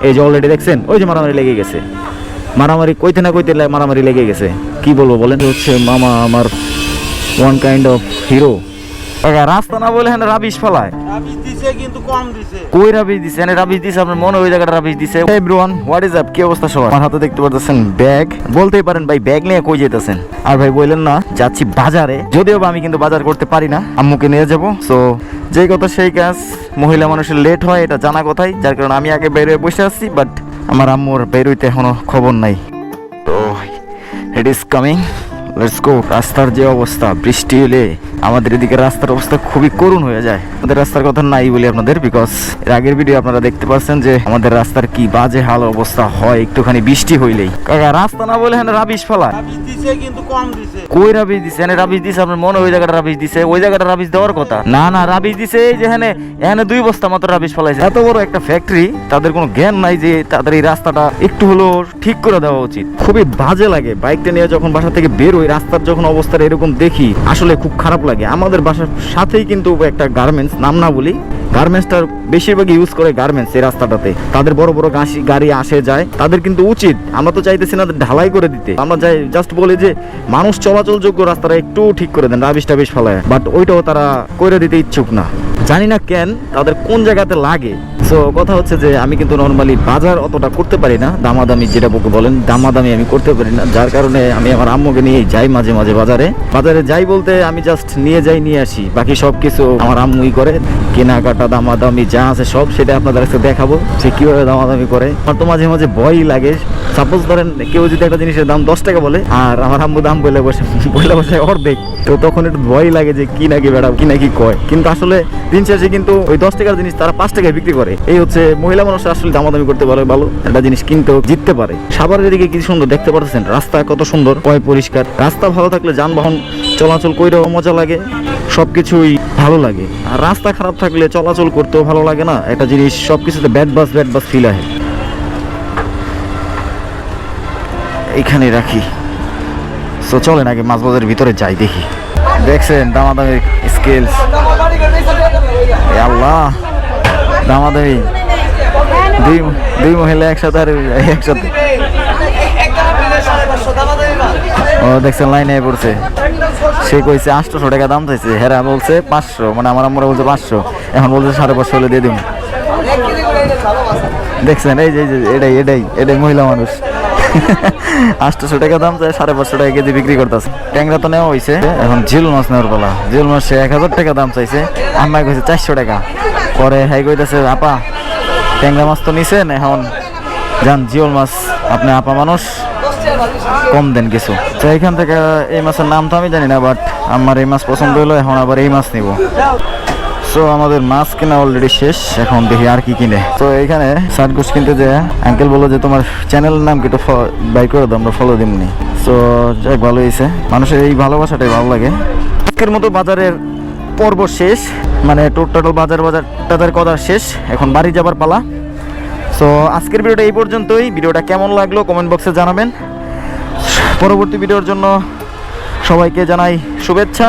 এই যে অলরেডি দেখছেন, ওই যে মারামারি লেগে গেছে। মারামারি কইতে না কইতে মারামারি লেগে গেছে। কি বলব বলেন? হচ্ছে মামা আমার ওয়ান কাইন্ড অফ হিরো রাস্তা না বলে হ্যাঁ রাবিশ ফেলায়। কই রাবিশ দিছে? এনে রাবিশ দিছে আপনার মনে ওই জায়গাটা রাবিশ দিছে। এভরিওয়ান হোয়াট ইজ আপ কি অবস্থা সবার? আমার হাতে দেখতে পারতেছেন ব্যাগ। বলতেই পারেন ভাই ব্যাগ নিয়ে কই যেতেছেন? আর ভাই বললেন না যাচ্ছি বাজারে। যদিও বা আমি কিন্তু বাজার করতে পারি না আম্মুকে নিয়ে যাব। সো যেই কথা সেই কাজ মহিলা মানুষের লেট হয় এটা জানা কথাই। যার কারণে আমি আগে বের হয়ে বসে আছি বাট আমার আম্মুর বের হইতে এখনও খবর নাই। তো it is coming let's go রাস্তার যে অবস্থা বৃষ্টি হলে আমাদের এদিকে রাস্তার অবস্থা খুবই করুণ হয়ে যায়। আমাদের রাস্তার কথা নাই বলি আপনাদের বিকজ এর আগের ভিডিও আপনারা দেখতে পাচ্ছেন যে আমাদের রাস্তার কি বাজে হাল অবস্থা হয় একটুখানি বৃষ্টি হইলেই। কাকা রাস্তা না বলে হ্যাঁ রাবিশ ফেলা কই রাবিশ দিছে? এনে রাবিশ দিছে আপনার মনে ওই জায়গাটা রাবিশ দিছে? ওই জায়গাটা রাবিশ দেওয়ার কথা। না না রাবিশ দিছে এই যে এখানে এখানে দুই বস্তা মাত্র রাবিশ ফলাইছে। এত বড় একটা ফ্যাক্টরি তাদের কোনো জ্ঞান নাই যে তাদের এই রাস্তাটা একটু হলেও ঠিক করে দেওয়া উচিত। খুবই বাজে লাগে। বাইকটা নিয়ে যখন বাসা থেকে বের হই রাস্তার যখন অবস্থা এরকম দেখি, আসলে খুব খারাপ লাগে। আমাদের বাসার সাথেই কিন্তু একটা গার্মেন্টস নাম না বলি গার্মেন্টসটার বেশিরভাগ ইউজ করে গার্মেন্টস এই রাস্তাটাতে। তাদের বড় বড় গাছি গাড়ি আসে, যায়। তাদের কিন্তু উচিত, আমরা তো চাইতেছি না ঢালাই করে দিতে। আমরা চাই জাস্ট বলি যে, মানুষ চলাচল যোগ্য রাস্তাটা একটু ঠিক করে দেন রাবিশ টাবিশ ফেলায়। বাট ওইটাও তারা করে দিতে ইচ্ছুক না। জানি না কেন, তাদের কোন জায়গাতে লাগে সো কথা হচ্ছে যে আমি কিন্তু নর্মালি বাজার অতটা করতে পারি না, দামাদামি যেটা বুকে বলেন, দামাদামি আমি করতে পারি না, যার কারণে আমি আমার আম্মুকে নিয়ে যাই মাঝে মাঝে বাজারে। বাজারে যাই বলতে আমি জাস্ট নিয়ে যাই, নিয়ে আসি। বাকি সব কিছু আমার আম্মুই করে, কেনাকাটা, দামাদামি যা আছে সব সেটা আপনাদের কাছে দেখাবো, সে কীভাবে দামাদামি করে। আমার তো মাঝে মাঝে ভয়ই লাগে সাপোজ ধরেন কেউ যদি একটা জিনিসের দাম দশ টাকা বলে, আর আমার আম্মু দাম বলে বসে বলে বসে অর্ধেক, তো তখন একটু ভয় লাগে যে কি নাকি বেড়া কি নাকি কয়। কিন্তু আসলে দিন শেষে কিন্তু ওই দশ টাকার জিনিস তারা পাঁচ টাকায় বিক্রি করে। এই হচ্ছে মহিলা মানুষ আসলে দামাদামি করতে পারে ভালো, একটা জিনিস কিনতেও জিততে পারে। সাভারের দিকে কি সুন্দর দেখতে পাচ্ছেন রাস্তা কত সুন্দর পয় পরিষ্কার। রাস্তা ভালো থাকলে যানবাহন চলাচল কইরেও মজা লাগে, সবকিছুই ভালো লাগে। আর রাস্তা খারাপ থাকলে চলাচল করতেও ভালো লাগে না, একটা জিনিস সবকিছুতে ব্যাড বাস ব্যাড বাস ফিল আহে এইখানে রাখি। সো চলেন আগে মাছ বাজারের ভিতরে যাই, দেখি। দেখছেন, দামাদামি স্কেলস আল্লাহ, দামাদামি। দুই দুই মহিলা একসাথে আর একসাথে। ও, দেখছেন, লাইনে পড়ছে। সে কইছে, আটশোশো টাকা দাম চাইছে। হেরা বলছে, পাঁচশো। মানে আমার আমরা বলছে, পাঁচশো। এখন বলছে, সাড়ে পাঁচশো হলে দিয়ে দিব দেখছেন এই যে, এটাই এটাই এটাই মহিলা মানুষ। আটশোশো টাকা দাম চাই সাড়ে পাঁচশো টাকা কেজি বিক্রি করতেছে। ট্যাংরা তো নেওয়া হয়েছে এখন জিল মাছ নেওয়ার পালা। জিল মাছ এক হাজার টাকা দাম চাইছে, আম্মাই কইছে চারশো টাকা। পরে হাই কইতেছে, আপা, ট্যাংরা মাছ তো নিছেন, এখন যান জিওল মাছ, আপনি আপা মানুষ, কম দেন কিছু। তো এখান থেকে এই মাছের নাম তো আমি জানি না বাট আমার এই মাছ পছন্দ হলো এখন আবার এই মাছ নিব। সো আমাদের মাছ কেনা অলরেডি শেষ। এখন দেখি আর কি কিনে। তো এখানে সার্কুস কিনতে যে আঙ্কেল বলল যে, তোমার চ্যানেলের নাম কি বাই করে দাও, আমরা ফলো দিমনি। সো যাক, ভালো হয়েছে। মানুষের এই ভালোবাসাটাই ভালো লাগে। আজকের মতো বাজারের পর্ব শেষ। মানে টোটাল বাজার বাজার, টাজার কথা শেষ। এখন বাড়ি যাবার পালা। সো আজকের ভিডিওটা এই পর্যন্তই। ভিডিওটা কেমন লাগল কমেন্ট বক্সে জানাবেন। পরবর্তী ভিডিওর জন্য সবাইকে জানাই শুভেচ্ছা।